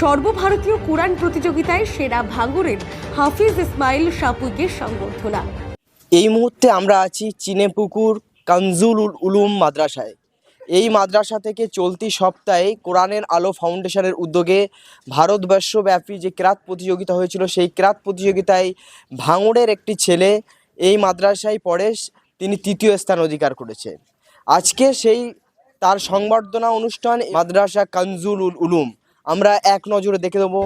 সর্বভারতীয় কোরআন প্রতিযোগিতায় সেরা ভাঙরের হাফিজ ইসমাইল সাপুইকে সংবর্ধনা। এই মুহূর্তে আমরা আছি চিনেপুকুর কানজুল উল উলুম মাদ্রাসায়। এই মাদ্রাসা থেকে চলতি সপ্তাহে কোরআনের আলো ফাউন্ডেশনের উদ্যোগে ভারতবর্ষব্যাপী যে ক্রাত প্রতিযোগিতা হয়েছিল, সেই ক্রাত প্রতিযোগিতায় ভাঙড়ের একটি ছেলে এই মাদ্রাসায় পড়ে, তিনি তৃতীয় স্থান অধিকার করেছে। আজকে সেই তার সংবর্ধনা অনুষ্ঠান মাদ্রাসা কানজুল উলুম। আমরা এক নজরে দেখে দেবো।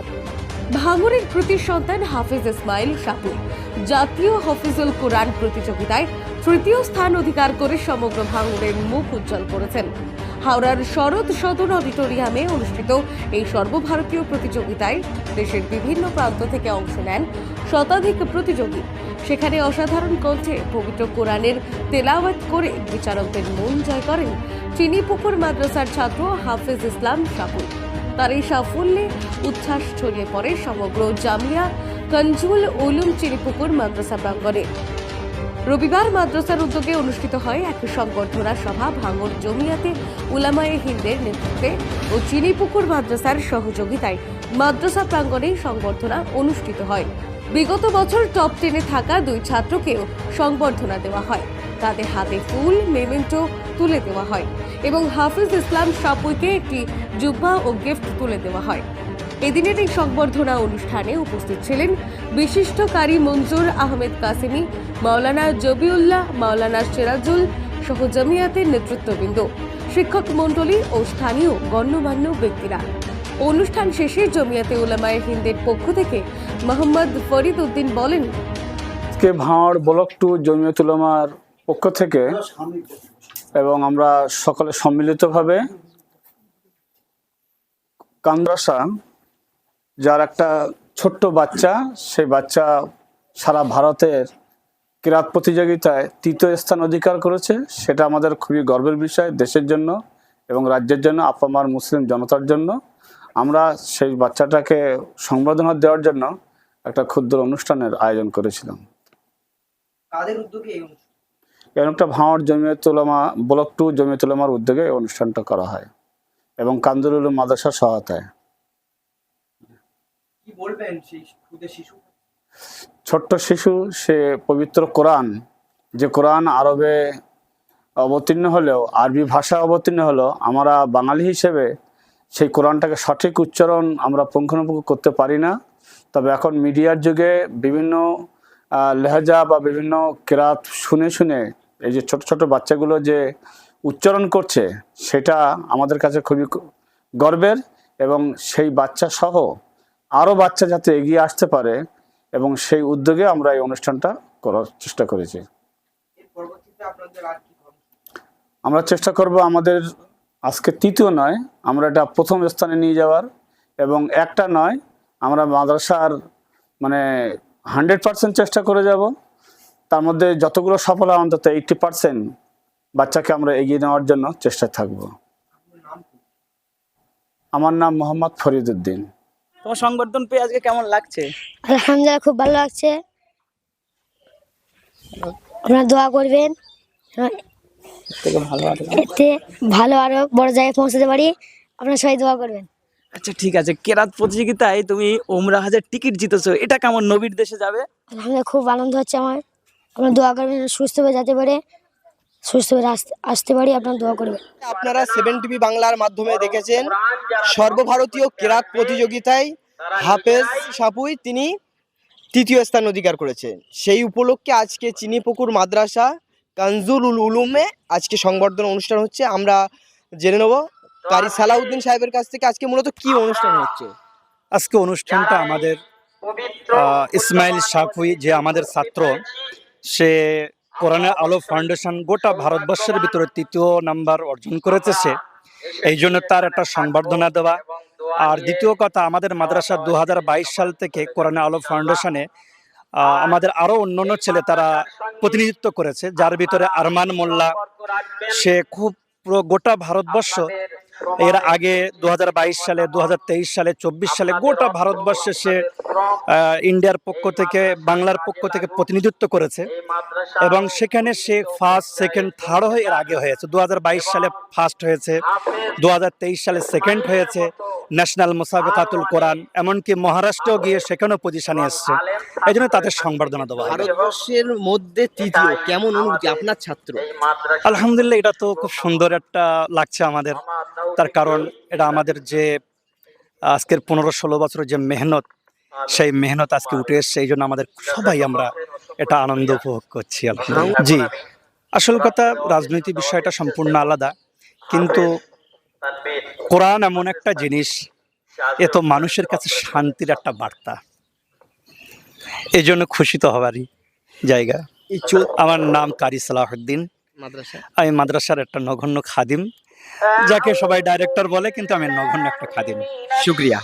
ভাঙরের প্রতি সন্তান হাফিজ ইসমাইল সাপুই জাতীয় হাফিজুল কোরআন প্রতিযোগিতায় তৃতীয় স্থান অধিকার করে সমগ্র ভাঙরের মুখ উজ্জ্বল করেছেন। হাওড়ার শরৎ সদন অডিটোরিয়ামে অনুষ্ঠিত এই সর্বভারতীয় প্রতিযোগিতায় দেশের বিভিন্ন প্রান্ত থেকে অংশ নেন শতাধিক প্রতিযোগী। সেখানে অসাধারণ কণ্ঠে পবিত্র কোরআনের তেলাওয়াত করে বিচারকদের মন জয় করেন। চিনিপুকুর মাদ্রাসার ছাত্র হাফিজ ইসলাম সাপুই তার এই সাফল্যে উচ্ছ্বাস ছড়িয়ে পড়ে সমগ্র জামিয়া, কঞ্জুল, উলুম চিনিপুকুর মাদ্রাসা প্রাঙ্গণে। রবিবার মাদ্রাসার উদ্যোগে অনুষ্ঠিত হয় এক সংবর্ধনা সভা ভাঙর জমিয়াতে উলামায়ে হিন্দের নেতৃত্বে ও চিনিপুকুর মাদ্রাসার সহযোগিতায় মাদ্রাসা প্রাঙ্গণে সংবর্ধনা অনুষ্ঠিত হয়। বিগত বছর টপ টেনে থাকা দুই ছাত্রকেও সংবর্ধনা দেওয়া হয়। তাদের হাতে ফুল, মেমেন্টো তুলে দেওয়া হয় এবং হাফিজ ইসলাম সাপুইকে একটি জুব্বা ও গিফট তুলে দেওয়া হয়। এদিনের এই সংবর্ধনা অনুষ্ঠানে উপস্থিত ছিলেন বিশিষ্ট কারি মঞ্জুর আহমেদ কাসিমি, মাওলানা জবিউল্লাহ, মাওলানা সিরাজুল, সহ জমিয়াতের নেতৃত্ববৃন্দ, শিক্ষক মণ্ডলী ও স্থানীয় গণ্যমান্য ব্যক্তিরা। অনুষ্ঠান শেষে জমিয়াতে উলামায়ে হিন্দের পক্ষ থেকে মোহাম্মদ ফরিদ উদ্দিন বলেন আজকে ভাঁড় ব্লক টু জমিয়তুলমার পক্ষ থেকে এবং আমরা সকলে সম্মিলিতভাবে কান্দ্রাসা যার একটা ছোট্ট বাচ্চা সেই বাচ্চা সারা ভারতের ক্রীড়া প্রতিযোগিতায় তৃতীয় স্থান অধিকার করেছে। সেটা আমাদের খুবই গর্বের বিষয় দেশের জন্য এবং রাজ্যের জন্য আপামার মুসলিম জনতার জন্য। আমরা সেই বাচ্চাটাকে সংবর্ধনা দেওয়ার জন্য একটা ক্ষুদ্র অনুষ্ঠানের আয়োজন করেছিলাম। উদ্যোগে এই এরকম একটা ভাঁড় জমিয়তুলমা ব্লক টু জমিয়তুলমার উদ্যোগে এই অনুষ্ঠানটা করা হয়। এবং কান্দুরুল মাদ্রাসার সহায়তায়। ছোট্ট শিশু সে পবিত্র কোরআন যে কোরআন আরবে অবতীর্ণ হলেও আরবি ভাষা অবতীর্ণ হলেও আমরা বাঙালি হিসেবে সেই কোরআনটাকে সঠিক উচ্চারণ আমরা পুঙ্খানুপুঙ্খ করতে পারি না। তবে এখন মিডিয়ার যুগে বিভিন্ন লেহেজা বা বিভিন্ন কেরাত শুনে শুনে এই যে ছোট ছোট বাচ্চাগুলো যে উচ্চারণ করছে সেটা আমাদের কাছে খুবই গর্বের এবং সেই বাচ্চা সহ আরও বাচ্চা যাতে এগিয়ে আসতে পারে এবং সেই উদ্যোগে আমরা এই অনুষ্ঠানটা করার চেষ্টা করেছি? আমরা চেষ্টা করব আমাদের আজকে তৃতীয় নয় আমরা এটা প্রথম স্থানে নিয়ে যাওয়ার এবং একটা নয় আমরা মাদ্রাসার মানে হান্ড্রেড পার্সেন্ট চেষ্টা করে যাব তার মধ্যে যতগুলো সফল হয় অন্তত এইটটি পার্সেন্ট বাচ্চাকে আমরা এগিয়ে নেওয়ার জন্য চেষ্টা থাকব? আমার নাম মোহাম্মদ ফরিদুদ্দিন তোমার সংবর্ধন পেয়ে আজকে কেমন লাগছে? আলহামদুলিল্লাহ খুব ভালো লাগছে। আপনারা দোয়া করবেন। এতে ভালো আরও বড় জায়গায় পৌঁছাতে পারি। আপনারা সবাই দোয়া করবেন। আচ্ছা ঠিক আছে। কেরাত প্রতিযোগিতায় তুমি ওমরা হাজার টিকিট জিতেছো। এটা কেমন নবীর দেশে যাবে? আলহামদুলিল্লাহ খুব আনন্দ হচ্ছে আমার। আপনারা দোয়া করবেন সুস্থভাবে যেতে পারে। সুস্থভাবে আসতে আসতে পারি আপনারা দোয়া করবেন। আপনারা সেভেন টিভি বাংলার মাধ্যমে দেখেছেন সর্বভারতীয় কেরাত প্রতিযোগিতায় হাফেজ সাপুই তিনি তৃতীয় স্থান অধিকার করেছেন। সেই উপলক্ষে আজকে চিনিপুকুর মাদ্রাসা কানজুল উলুমে আজকে সংবর্ধনা অনুষ্ঠান হচ্ছে। আমরা জেনে নেব কারি সালাউদ্দিন সাহেবের কাছ থেকে আজকে মূলত কি অনুষ্ঠান হচ্ছে? আজকে অনুষ্ঠানটা আমাদের ইসমাইল সাফুই যে আমাদের ছাত্র সে কোরআনের আলো ফাউন্ডেশন গোটা ভারতবর্ষের ভিতরে তৃতীয় নাম্বার অর্জন করেছে সে। এই জন্য তার একটা সংবর্ধনা দেওয়া। আর দ্বিতীয় কথা আমাদের মাদ্রাসা দু হাজার বাইশ সাল থেকে কোরআনে আলো ফাউন্ডেশনে আমাদের আরও অন্যান্য ছেলে তারা প্রতিনিধিত্ব করেছে যার ভিতরে আরমান মোল্লা সে খুব গোটা ভারতবর্ষ এর আগে দু হাজার বাইশ সালে দু হাজার তেইশ সালে, চব্বিশ সালে গোটা ভারতবর্ষে সে ইন্ডিয়ার পক্ষ থেকে, বাংলার পক্ষ থেকে প্রতিনিধিত্ব করেছে। এবং সেখানে সে ফার্স্ট সেকেন্ড থার্ড হয়ে এর আগে হয়েছে। দু হাজার বাইশ সালে ফার্স্ট হয়েছে দু হাজার তেইশ সালে সেকেন্ড হয়েছে। ন্যাশনাল মোসাবেকাতুল কোরআন এমনকি মহারাষ্ট্রেও গিয়ে সেখানেও পজিশনে এসছে। এই জন্য তাদের সংবর্ধনা দেওয়া ভারতবর্ষের মধ্যে তৃতীয় কেমন অনুভূতি? আপনার ছাত্র? আলহামদুলিল্লাহ এটা তো খুব সুন্দর একটা লাগছে আমাদের। তার কারণ এটা আমাদের যে আজকের পনেরো ষোলো বছরের যে মেহনত সেই মেহনত আজকে উঠে এসছে এই জন্য আমাদের সবাই আমরা এটা আনন্দ উপভোগ করছি আলহামদুলিল্লাহ। জি। আসল কথা রাজনৈতিক বিষয়টা সম্পূর্ণ আলাদা। কিন্তু কোরআন এমন একটা জিনিস এ তো মানুষের কাছে শান্তির একটা বার্তা। এই জন্য খুশি তো হবারই জায়গা। আমার নাম কারি সালাহদ্দিন আমি মাদ্রাসার একটা নগণ্য খাদিম যাকে সবাই ডাইরেক্টর বলে কিন্তু আমি নগণ্য একটা খাদিম। শুক্রিয়া।